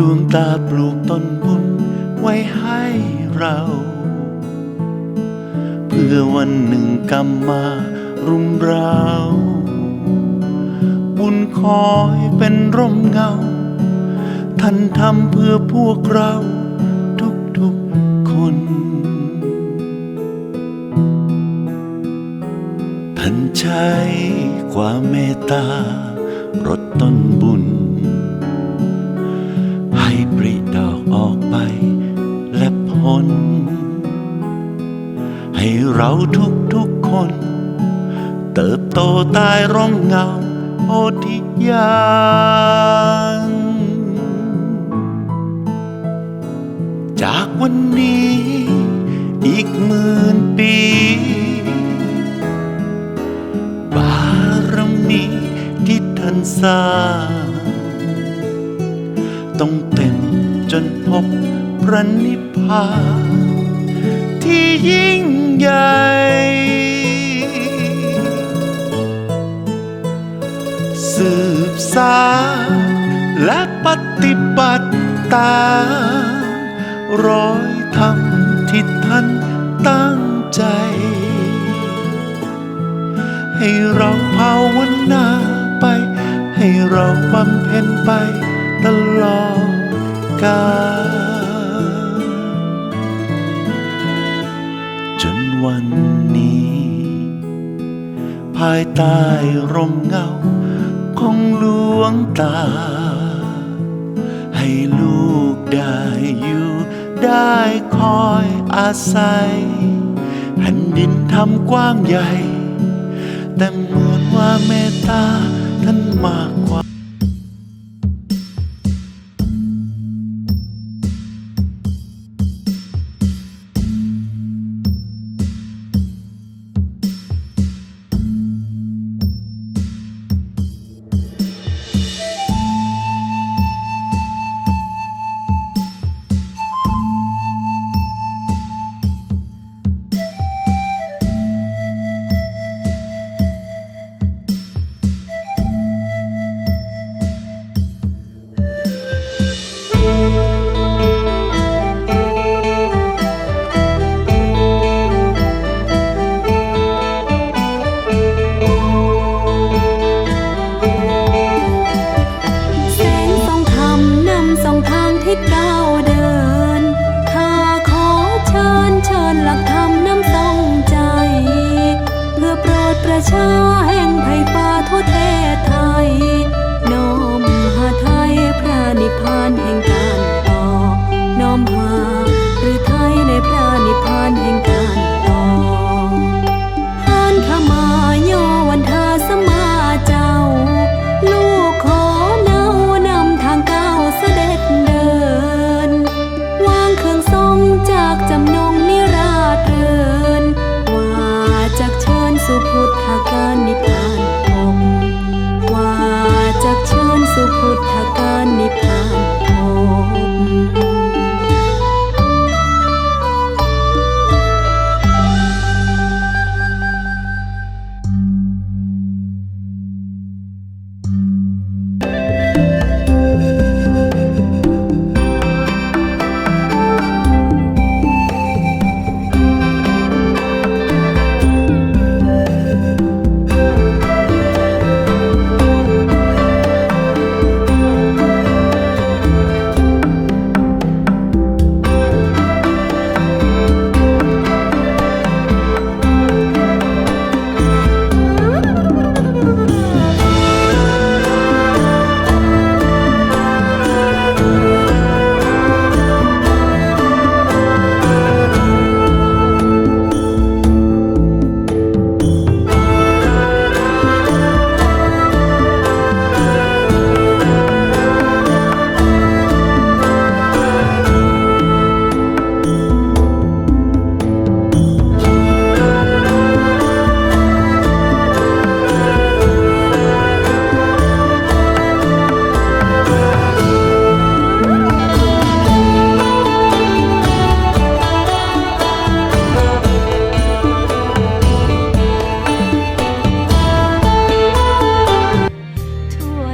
ดวงตาปลูกต้นบุญไว้ให้เรา เพื่อวันหนึ่งกำมารุมเรา บุญคอยเป็นร่มเงา ท่านทำเพื่อพวกเราทุกๆคน ท่านใช้ความเมตตารดต้น เราทุกๆคน เติบโตใต้ร่มเงาโพธิญาณจากวันนี้ อีกหมื่นปี บารมีที่ท่านสร้างต้องเต็มจนพบพระนิพพานที่ยิ่ง ใหญ่สืบสารและปฏิบัติตามรอยธรรมที่ท่านตั้งใจ ให้เราภาวนาไป ให้เราบำเพ็ญไปตลอดกาล ภายใต้ร่มเงา ของหลวงตา ให้ลูกได้อยู่ได้คอยอาศัยแผ่นดินทำกว้างใหญ่ แต่เหมือนว่าเมตตาท่านมากกว่า 桥。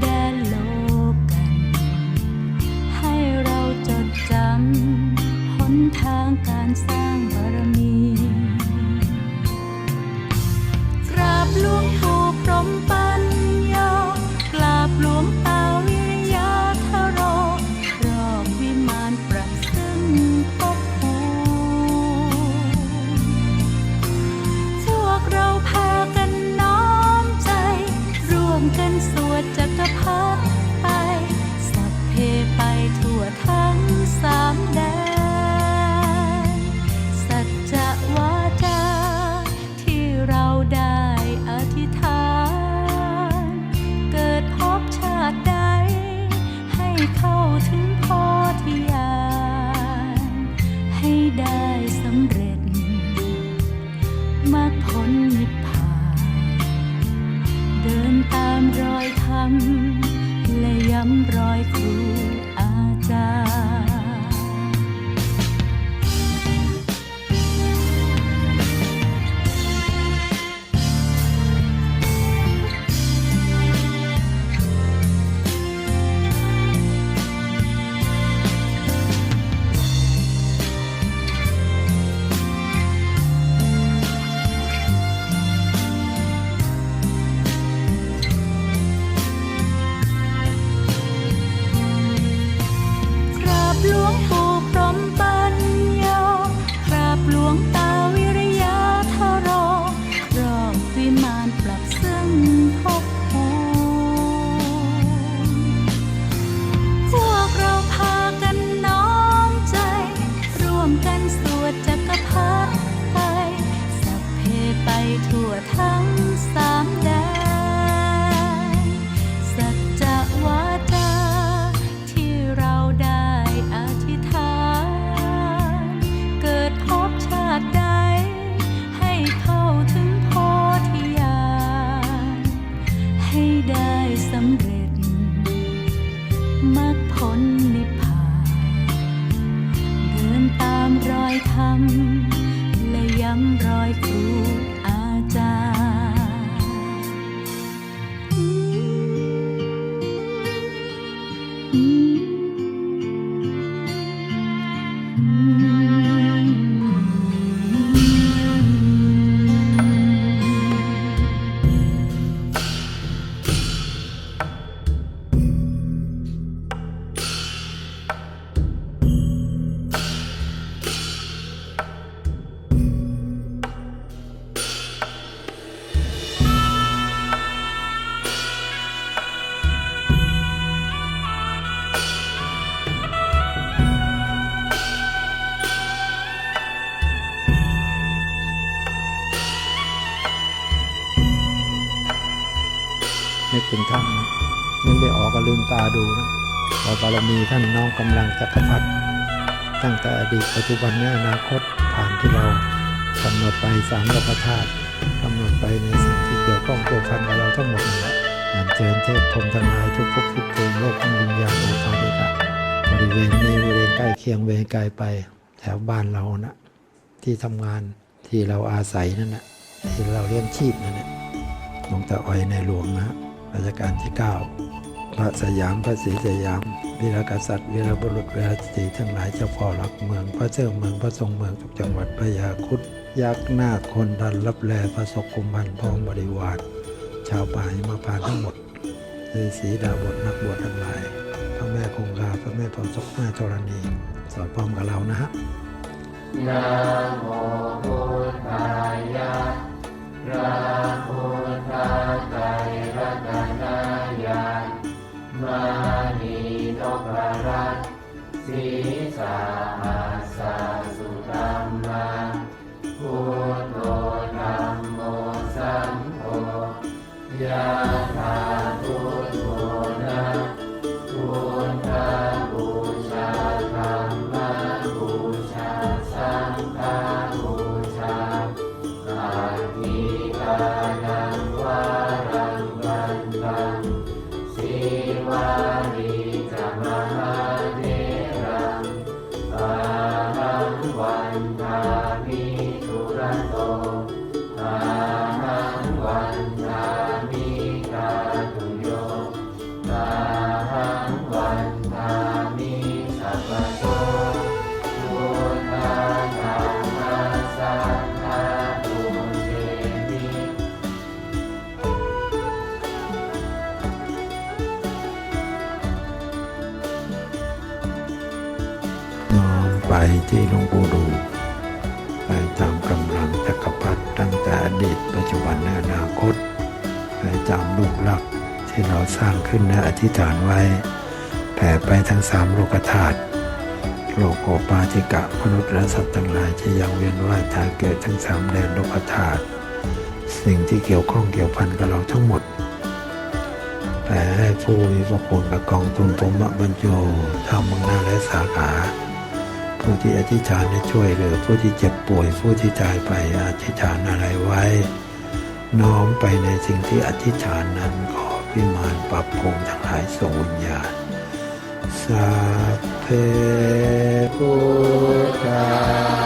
แดนโลกัน ให้เราจดจำหนทางการสร้างบารมี วดจั ตาดูนะขอบารมีท่านน้อมกำลังจักรพรรดิตั้งแต่อดีตปัจจุบันและอนาคตผ่านที่เรากำหนดไปสามโลกธาตุกำหนดไปในสิ่งที่เกี่ยวข้องเกี่ยวพันกับเราทั้งหมดนั่นแหละอันเชิญเทพพรมทนายทุกภพทุกภูมิโลกทั้งวิญญาณโอภาริกะบริเวณนี้บริเวณใกล้เคียงเวรไกลไปแถวบ้านเรานะที่ทำงานที่เราอาศัยนั่นนะที่เราเลี้ยงชีพนั่นแหละหลวงตาอ้อยในหลวงนะรัชกาลที่ 9 พระสยามพระศรีสยามวีรกษัตริย์วีรบุรุษวีรสตรีทั้งหลายเจ้าพ่อหลักเมือง พระเจ้าเมืองพระทรงเมืองทุกจังหวัดพระยาคุดยักษ์หน้าคคนดันรับแลพระศกุมพันพร้อมบริวารชาวป่าหิมาพานทั้งหมดฤาษีดาบทนักบวชทั้งหลาย พระแม่คงคาพระแม่พรศกแม่ธรณี สอนพร้อมกับเรานะฮะนะโมพุทธายะ ที่หลวงปู่ดูไปตามกำลังจักรพรรดิตั้งแต่อดีตปัจจุบันและอนาคตไปตามลูกหลักที่เราสร้างขึ้นและอธิษฐานไว้แผ่ไปทั้งสามโลกธาตุโลกโอปาติกะมนุษย์และสัตว์ทั้งหลายจะยังเวียนว่ายตายเกิดทั้งสามแดนโลกธาตุสิ่งที่เกี่ยวข้องเกี่ยวพันกับเราทั้งหมดแผ่ให้ผู้มีพระคุณกับกองทุนพรมบรรโจทางเมืองหน้าและสาขา ผู้ที่อธิษฐานให้ช่วยเหลือผู้ที่เจ็บป่วยผู้ที่ตายไปอธิษฐานอะไรไว้ น้อมไปในสิ่งที่อธิษฐานนั้นขอพิมานปรับภูมิทั้งหลายส่งวิญญาณสัพเพพุทธา